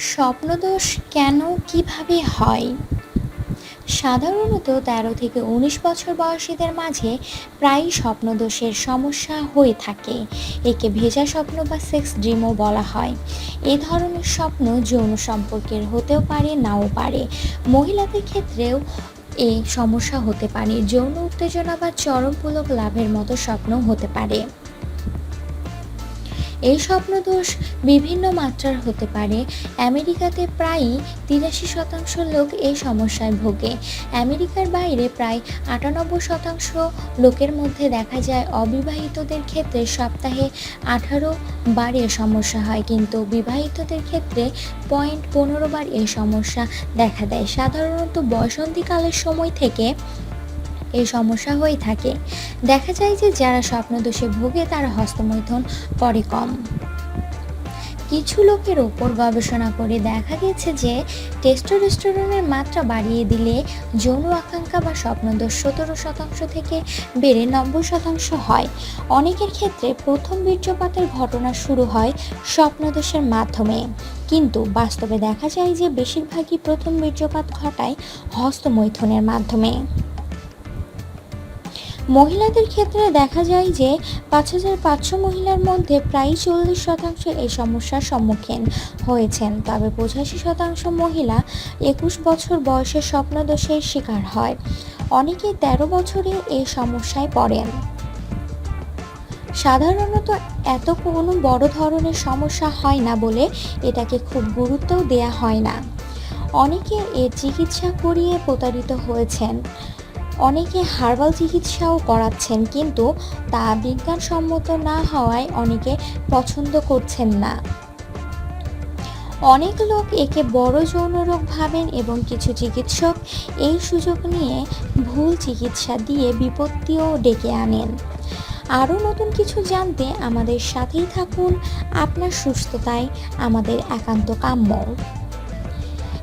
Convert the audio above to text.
স্বপ্নদোষ কেন, কীভাবে হয়? সাধারণত তেরো থেকে উনিশ বছর বয়সীদের মাঝে প্রায়ই স্বপ্নদোষের সমস্যা হয়ে থাকে, একে ভেজা স্বপ্ন বা সেক্স ড্রিমও বলা হয়। এ ধরনের স্বপ্ন যৌন সম্পর্কের হতেও পারে, নাও পারে। মহিলাদের ক্ষেত্রেও এ সমস্যা হতে পারে, যৌন উত্তেজনা বা চরমপুলক লাভের মতো স্বপ্ন হতে পারে। এই স্বপ্নদোষ বিভিন্ন মাত্রার হতে পারে। আমেরিকাতে প্রায়ই তিরাশি শতাংশ লোক এই সমস্যায় ভোগে। আমেরিকার বাইরে প্রায় আটানব্বই শতাংশ লোকের মধ্যে দেখা যায় অবিবাহিতদের ক্ষেত্রে সপ্তাহে আঠারো বার এ সমস্যা হয়, কিন্তু বিবাহিতদের ক্ষেত্রে পয়েন্ট পনেরো বার এই সমস্যা দেখা দেয়। সাধারণত বসন্তীকালের সময় থেকে এই সমস্যা হয়ে থাকে। দেখা যায় যে যারা স্বপ্নদোষে ভোগে তারা হস্তমৈথুন করে কম। কিছু লোকের ওপর গবেষণা করে দেখা গেছে যে টেস্টোস্টেরনের মাত্রা বাড়িয়ে দিলে যৌন আকাঙ্ক্ষা বা স্বপ্নদোষ সতেরো শতাংশ থেকে বেড়ে নব্বই শতাংশ হয়। অনেকের ক্ষেত্রে প্রথম বীর্যপাতের ঘটনা শুরু হয় স্বপ্নদোষের মাধ্যমে। কিন্তু বাস্তবে দেখা যায় যে বেশিরভাগই প্রথম বীর্যপাত ঘটায় হস্তমৈথুনের মাধ্যমে। মহিলাদের ক্ষেত্রে দেখা যায় যে পাঁচ হাজার পাঁচশো মহিলার মধ্যে প্রায় চল্লিশ শতাংশ এই সমস্যার সম্মুখীন হয়েছেন। তবে পঁচাশি শতাংশ মহিলা একুশ বছর বয়সে স্বপ্নদোষের শিকার হয়। অনেকে তেরো বছরে এই সমস্যায় পড়েন। সাধারণত এত কোনো বড় ধরনের সমস্যা হয় না বলে এটাকে খুব গুরুত্বও দেয়া হয় না। অনেকে এর চিকিৎসা করিয়ে প্রতারিত হয়েছেন। অনেকে হার্বাল চিকিৎসাও করাচ্ছেন, কিন্তু তা বিজ্ঞানসম্মত না হওয়ায় অনেকে পছন্দ করছেন না। অনেক লোক একে বড় যৌন রোগ ভাবেন এবং কিছু চিকিৎসক এই সুযোগ নিয়ে ভুল চিকিৎসা দিয়ে বিপত্তিও ডেকে আনেন। আরও নতুন কিছু জানতে আমাদের সাথেই থাকুন। আপনার সুস্থতায় আমাদের একান্ত কাম্য।